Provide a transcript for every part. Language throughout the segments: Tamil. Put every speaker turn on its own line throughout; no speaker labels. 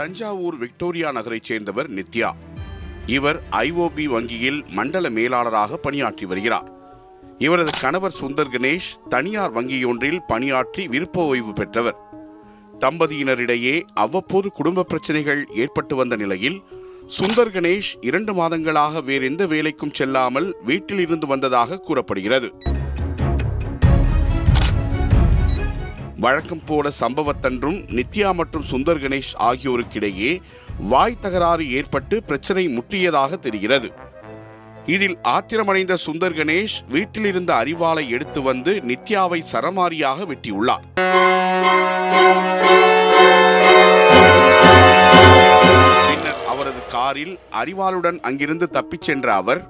தஞ்சாவூர் விக்டோரியா நகரைச் சேர்ந்தவர் நித்யா. இவர் ஐஓபி வங்கியில் மண்டல மேலாளராக பணியாற்றி வருகிறார். இவரது கணவர் சுந்தர் கணேஷ் தனியார் வங்கியொன்றில் பணியாற்றி விருப்ப ஓய்வு பெற்றவர். தம்பதியினரிடையே அவ்வப்போது குடும்ப பிரச்சனைகள் ஏற்பட்டு வந்த நிலையில் சுந்தர் கணேஷ் இரண்டு மாதங்களாக வேறெந்த வேலைக்கும் செல்லாமல் வீட்டில் இருந்து வந்ததாக கூறப்படுகிறது. வழக்கம் போல சம்பவத்தன்றும் நித்யா மற்றும் சுந்தர் கணேஷ் ஆகியோருக்கிடையே வாய் தகராறு ஏற்பட்டு பிரச்சனை முற்றியதாக தெரிகிறது. இதில் ஆத்திரமடைந்த சுந்தர் கணேஷ் வீட்டில் இருந்த அரிவாளை எடுத்து வந்து நித்யாவை சரமாரியாக வெட்டியுள்ளார். பின்னர் அவரது காரில் அரிவாளுடன் அங்கிருந்து தப்பிச் சென்ற அவர்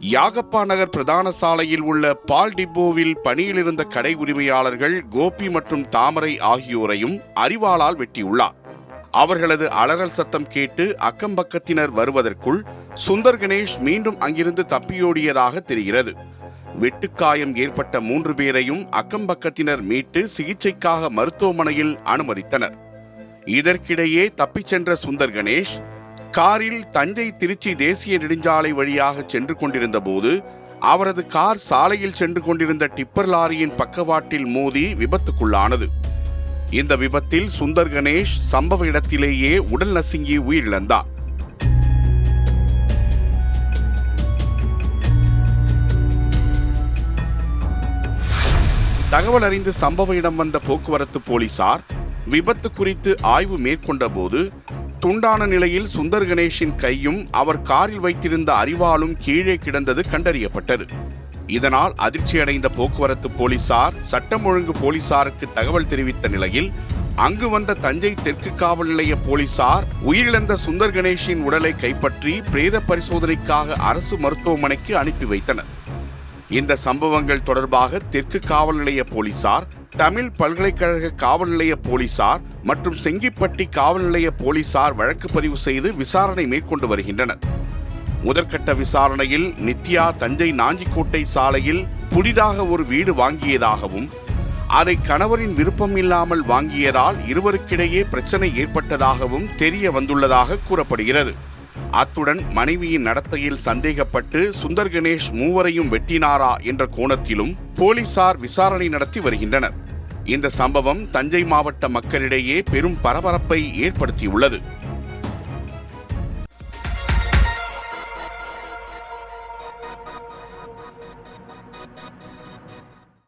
யாகப்பா நகர் பிரதான சாலையில் உள்ள பால் டிப்போவில் பணியில் இருந்த கடை உரிமையாளர்கள் கோபி மற்றும் தாமரை ஆகியோரையும் அறிவாளால் வெட்டியுள்ளார். அவர்களது அலறல் சத்தம் கேட்டு அக்கம்பக்கத்தினர் வருவதற்குள் சுந்தர் கணேஷ் மீண்டும் அங்கிருந்து தப்பியோடியதாக தெரிகிறது. வெட்டுக்காயம் ஏற்பட்ட மூன்று பேரையும் அக்கம்பக்கத்தினர் மீட்டு சிகிச்சைக்காக மருத்துவமனையில் அனுமதித்தனர். இதற்கிடையே தப்பிச் சென்ற சுந்தர் கணேஷ் காரில் தஞ்சை திருச்சி தேசிய நெடுஞ்சாலை வழியாக சென்று கொண்டிருந்த போது அவரது கார் சாலையில் சென்று கொண்டிருந்த டிப்பர் லாரியின் பக்கவாட்டில் மோதி விபத்துக்குள்ளானது. இந்த விபத்தில் சுந்தர் கணேஷ் சம்பவ இடத்திலேயே உடல் நசுங்கி உயிரிழந்தார். தகவல் அறிந்து சம்பவ இடம் வந்த போக்குவரத்து போலீசார் விபத்து குறித்து ஆய்வு மேற்கொண்டபோது துண்டான நிலையில் சுந்தர் கணேஷின் கையும் அவர் காரில் வைத்திருந்த அரிவாளும் கீழே கிடந்தது கண்டறியப்பட்டது. இதனால் அதிர்ச்சியடைந்த போக்குவரத்து போலீசார் சட்டம் ஒழுங்கு போலீசாருக்கு தகவல் தெரிவித்த நிலையில் அங்கு வந்த தஞ்சை தெற்கு காவல் நிலைய போலீசார் உயிரிழந்த சுந்தர் கணேஷின் உடலை கைப்பற்றி பிரேத பரிசோதனைக்காக அரசு மருத்துவமனைக்கு அனுப்பி வைத்தனர். இந்த சம்பவங்கள் தொடர்பாக தெற்கு காவல் நிலைய போலீசார் தமிழ் பல்கலைக்கழக காவல் நிலைய போலீசார் மற்றும் செங்கிப்பட்டி காவல் நிலைய போலீசார் வழக்கு பதிவு செய்து விசாரணை மேற்கொண்டு வருகின்றனர். முதற்கட்ட விசாரணையில் நித்யா தஞ்சை நாஞ்சிக்கோட்டை சாலையில் புதிதாக ஒரு வீடு வாங்கியதாகவும் அதை கணவரின் விருப்பம் இல்லாமல் வாங்கியதால் இருவருக்கிடையே பிரச்சனை ஏற்பட்டதாகவும் தெரிய வந்துள்ளதாக கூறப்படுகிறது. அத்துடன் மனைவியின் நடத்தையில் சந்தேகப்பட்டு சுந்தர் கணேஷ் மூவரையும் வெட்டினாரா என்ற கோணத்திலும் போலீசார் விசாரணை நடத்தி வருகின்றனர். இந்த சம்பவம் தஞ்சை மாவட்ட மக்களிடையே பெரும் பரபரப்பை ஏற்படுத்தியுள்ளது.